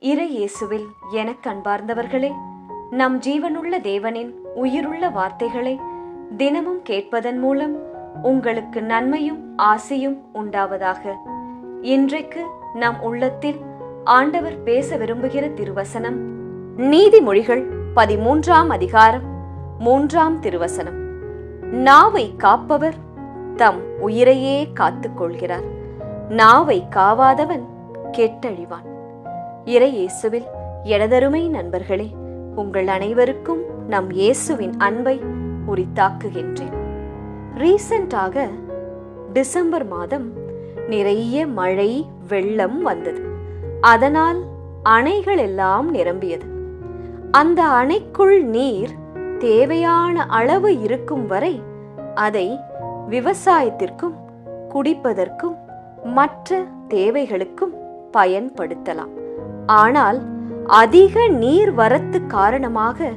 இறை இயேசுவில் எனக் கண்பார்ந்தவர்களே நம் ஜீவனுள்ள தேவனின் உயிருள்ள வார்த்தைகளை தினமும் கேட்பதன் மூலம் உங்களுக்கு நன்மையும் ஆசையும் உண்டாவதாக. இன்றைக்கு நம் உள்ளத்தில் ஆண்டவர் பேச விரும்புகிற திருவசனம் நீதிமொழிகள் பதிமூன்றாம் அதிகாரம் மூன்றாம் திருவசனம். நாவை காப்பவர் தம் உயிரையே காத்துக்கொள்கிறார். நாவை காவாதவன் கெட்டழிவான். இறை இயேசுவில் எனதருமை நண்பர்களே உங்கள் அனைவருக்கும் நம் இயேசுவின் அன்பை உரித்தாக்குகின்றேன். ரீசெண்டாக டிசம்பர் மாதம் நிறைய மழை வெள்ளம் வந்தது. அதனால் அணைகள் எல்லாம் நிரம்பியது. அந்த அணைக்குள் நீர் தேவையான அளவு இருக்கும் வரை அதை விவசாயத்திற்கும் குடிப்பதற்கும் மற்ற தேவைகளுக்கும் பயன்படுத்தலாம். ஆனால் அதிக நீர் வரத்து காரணமாக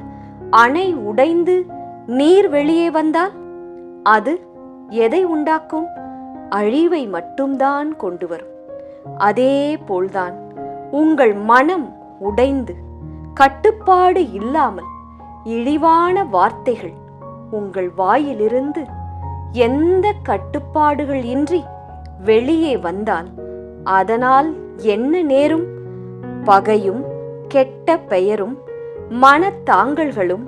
அணை உடைந்து நீர் வெளியே வந்தால் அது எதை உண்டாக்கும்? அழிவை மட்டும்தான் கொண்டு வரும். அதே போல்தான் உங்கள் மனம் உடைந்து கட்டுப்பாடு இல்லாமல் இழிவான வார்த்தைகள் உங்கள் வாயிலிருந்து எந்த கட்டுப்பாடுகள் இன்றி வெளியே வந்தால் அதனால் என்ன நேரும் பகையும் கெட்ட பெயரும் மனத்தாங்கல்களும்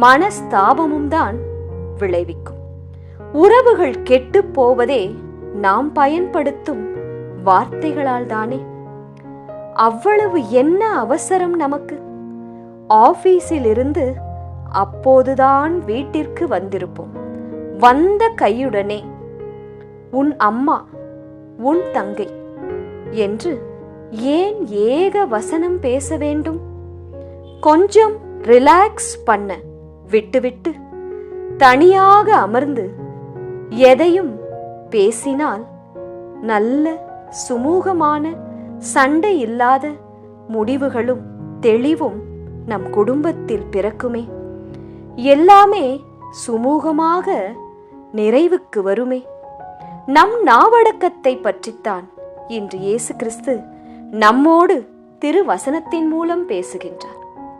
மனஸ்தாபமும் தான் விளைவிக்கும். உறவுகள் கெட்டுப் போவதே நாம் பயன்படுத்தும் வார்த்தைகளால் தானே அவ்வளவு என்ன அவசரம் நமக்கு? ஆபீஸில் இருந்து அப்போதுதான் வீட்டிற்கு வந்திருப்போம். வந்த கையுடனே உன் அம்மா உன் தங்கை என்று ஏன் ஏக வசனம் பேச வேண்டும்? கொஞ்சம் ரிலாக்ஸ் பண்ண. விட்டுவிட்டு தனியாக அமர்ந்து எதையும் பேசினால் நல்ல சுமூகமான சண்டை இல்லாத முடிவுகளும் தெளிவும் நம் குடும்பத்தில் பிறக்குமே. எல்லாமே சுமூகமாக நிறைவுக்கு வருமே. நம் நாவடக்கத்தை பற்றித்தான் இன்று இயேசு கிறிஸ்து நம்மோடு திருவசனத்தின் மூலம் பேசுகின்றார்.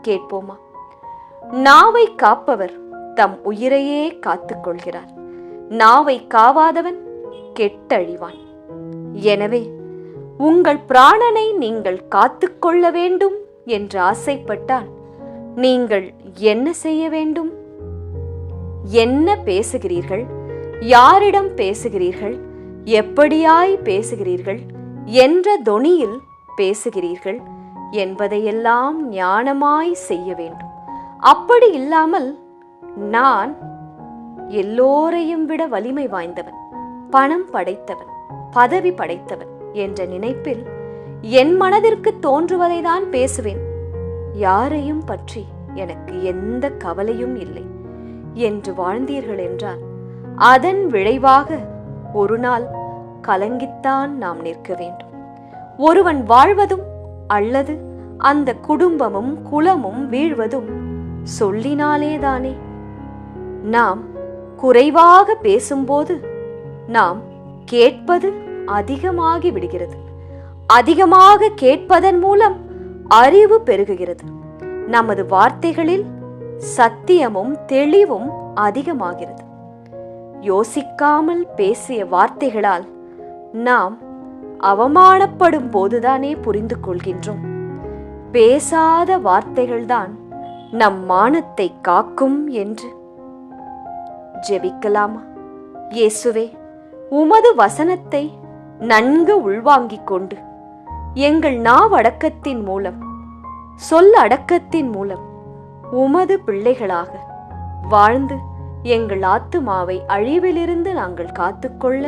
கேட்போமா? நாவை காப்பவர் தம் உயிரையே காத்துக்கொள்கிறார் நாவை காவாதவன் கெட்டழிவான். எனவே உங்கள் பிராணனை நீங்கள் காத்துக்கொள்ள வேண்டும் என்று ஆசைப்பட்டால் நீங்கள் என்ன செய்ய வேண்டும்? என்ன பேசுகிறீர்கள்? யாரிடம் பேசுகிறீர்கள்? எப்படியாய் பேசுகிறீர்கள்? என்ற தொனியில் பேசுகிறீர்கள் என்பதையெல்லாம் ஞானமாய் செய்ய வேண்டும். அப்படி இல்லாமல் நான் எல்லோரையும் விட வலிமை வாய்ந்தவன் பணம் படைத்தவன் பதவி படைத்தவன் என்ற நினைப்பில் என் மனதிற்கு தோன்றுவதை தான் பேசுவேன். யாரையும் பற்றி எனக்கு எந்த கவலையும் இல்லை. என்று வாழ்ந்தீர்கள் என்றால் அதன் விளைவாக ஒரு நாள் கலங்கித்தான் நாம் நிற்க வேண்டும். ஒருவன் வாழ்வதும் அல்லது அந்த குடும்பமும் குலமும் வீழ்வதும் சொல்லினாலேதானே. நாம் குறைவாக பேசும்போது நாம் கேட்பது அதிகமாகி விடுகிறது. அதிகமாக கேட்பதன் மூலம் அறிவு பெருகுகிறது. நமது வார்த்தைகளில் சத்தியமும் தெளிவும் அதிகமாகிறது. யோசிக்காமல் பேசிய வார்த்தைகளால் நாம் அவமானப்படும் போதுதானே புரிந்து கொள்கின்றோம் பேசாத வார்த்தைகள்தான் நம் மானத்தை காக்கும் என்று. ஜெபிக்கலாமா? இயேசுவே உமது வசனத்தை நன்கு உள்வாங்கிக் கொண்டு எங்கள் நாவடக்கத்தின் மூலம் சொல் அடக்கத்தின் மூலம் உமது பிள்ளைகளாக வாழ்ந்து எங்கள் ஆத்துமாவை அழிவிலிருந்து நாங்கள் காத்துக்கொள்ள